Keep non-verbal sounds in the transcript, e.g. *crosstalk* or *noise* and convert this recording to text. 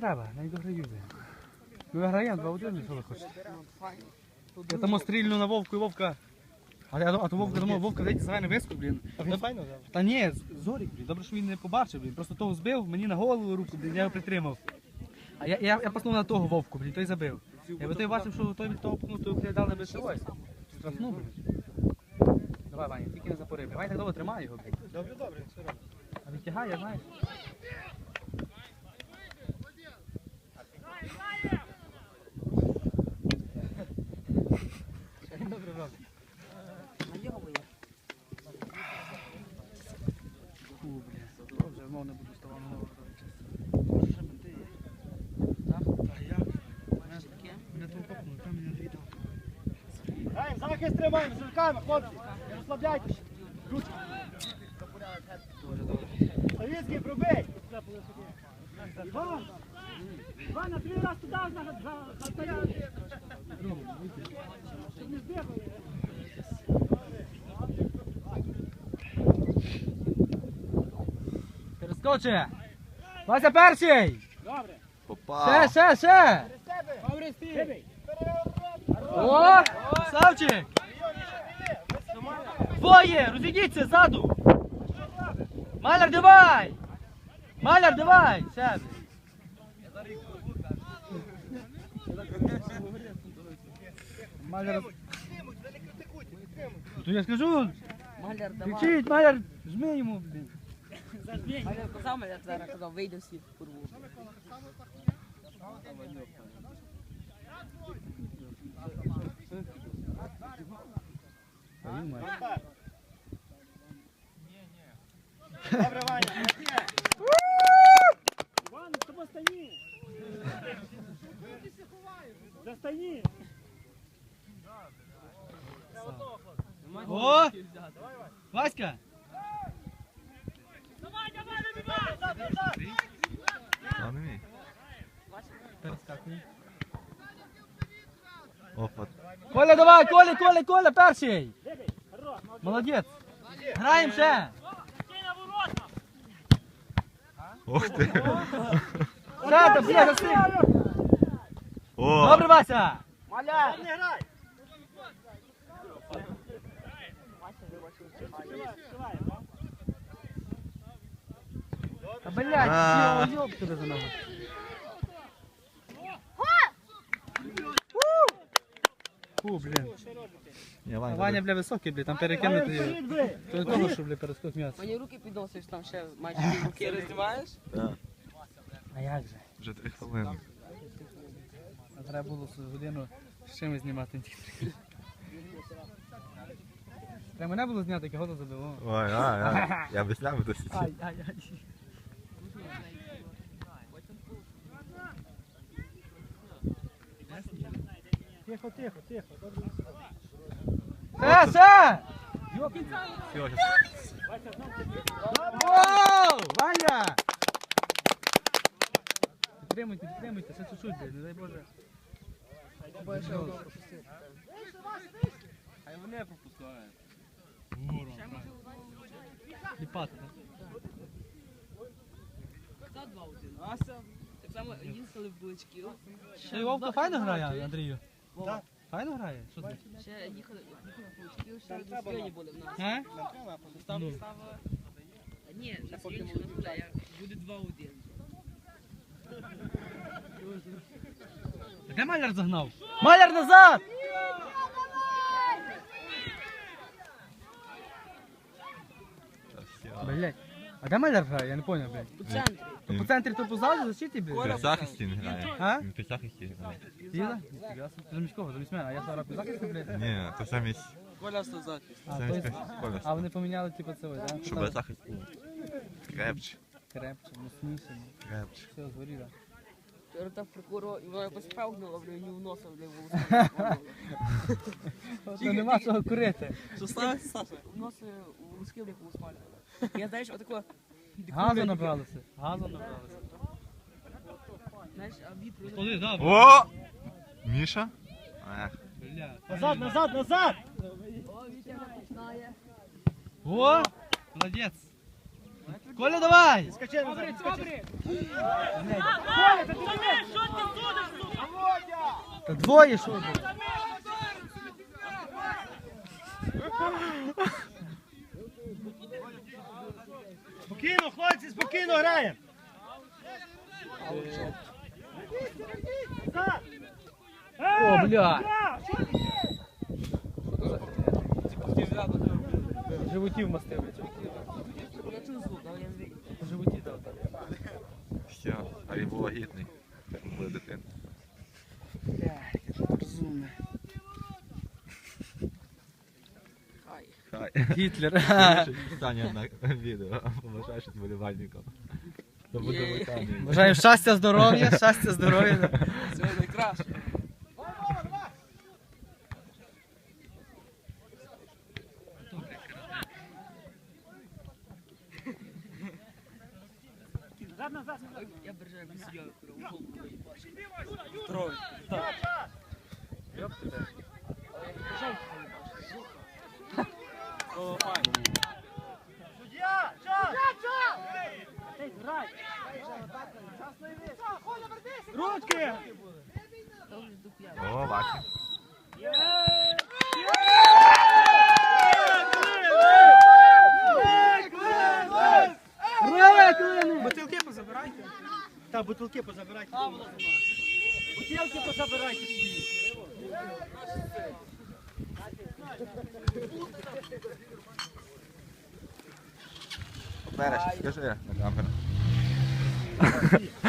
треба, не дограю. Ми виграємо 2-1, що ви хочете. Я тому стрільну на Вовку і Вовка. А, я, а то Вовка думав, Вовка дайте за виску, блін. А він файно взяв. Та ні, Зорік, блін, добре, що він не побачив, блін. Просто того збив, мені на голову руку, блін, я його притримав. А я, я, я паснув на того Вовку, блін, той забив. Я би той бачив, що той від того пнув, то блін, дав на. Штрафнув, блін. Давай, Ваня, тільки не запори. Давай так довго тримай його, блін. Добре, добре, все робить. А відтягай, я захист тримаємо, з хлопці. Добре. Савіцький, пробий. Іван, на три раз туди за, за, за. Щоб не збігали. Перескочи! Вася перший! Добре. Ще, ще, ще! Добре, стій. О! Савчик! Двоє! Розійдіться ззаду! Маляр, давай! Маляр, давай! Ще! Маляр... То я скажу, Маляр давай. кричить, маляр, жми йому, блін. Маляр казав, маляр зараз казав, вийде всі в курву. Добре, Ваня. Іван, О! Васька! А, не мій. Перескакуй. Опа. Коля, давай, Коля, Коля, Коля, перший! Молодець! Граємо ще! Ух ти. Ще, та, бля, засик! О, Добре, Вася! Маля. Не грай. Та, блядь, йоп тебе за ногу. Фу, блін. Ваня, Ваня, бля, високий, бля, там перекинути. То не того, що, бля, перескок м'ясо. Мені руки підносиш, там ще майже руки роздіваєш. Да, А як же? вже три хвилини. Треба було з годину з чимось знімати. Треба мене було зняти, кого то забив. о. Ой, ай, ай. *laughs* Я без лями до сіті. Ай, ай, ай. Тихо, тихо, тихо. Добре. Ще, ще! Всього, Воу! Ваня! Підтримуйте, підтримуйте, ще чуть-чуть, блядь, не дай Боже. Хай вони пропускають. Ліпати, так? Та два один. Так само їхали в булочки. Ще й Вовка файно грає, Андрію? Так. Файно грає? Що це? Ще їхали, їхали в булочки, ще до спільні були в нас. А? Там Ну. става... Ні, на спільні не буде, буде два один. Де Маляр загнав? Маляр назад! Блять. А де Маляр грає? Я не понял, блядь. По центрі. То по центрі, то позаду, защиті, блядь? При захисті не грає. А? Він при захисті грає. Діда? Ти за міського, замість мене, а я зараз при захисті, блядь. Ні, то замість, Коля сто захист. А, то то- колеса. а вони поміняли, типу, це ось, да? Щоб захист був крепче, Крепче, мощніше, крепче. все, згоріло. Так прокурор, і вона якось певнула, бля, і не вносив, бля, волоски. То нема чого курити. Що ставить Саша? Вносив у волоски, бля, волосмаль. Я, знаєш, отако... Газу набралося. Газу набралося. Знаєш, а вітру... О! Міша? Ех, Бля. Назад, назад, назад. О, вітер починає. О! Молодець. Коля, давай! Скачай. Добре, добре. Коля, та ти Та двоє що? ви? Спокійно, хлопці, спокійно граємо. О, Ей, бля. бля, що ти? В животі вмастив. Я чув звук, але я. В животі дав так. Все, а він був вагітний. Була дитина. Розумне. Хай. Хай. Гітлер. Питання *laughs* на відео. Побажаєш питання. Бажаю щастя, здоров'я, щастя, здоров'я. Це найкраще. Я бажаю би сиділи, коли в голову їбаш. Трой. О, файн. Суддя, час. Ей, грай. Ручки. Добре, духуя. О, бачиш. Є! Бутилки позабирайте. Та бутилки позабирайте. Бутилки позабирайте свої. Береш, скажи на камеру. *laughs*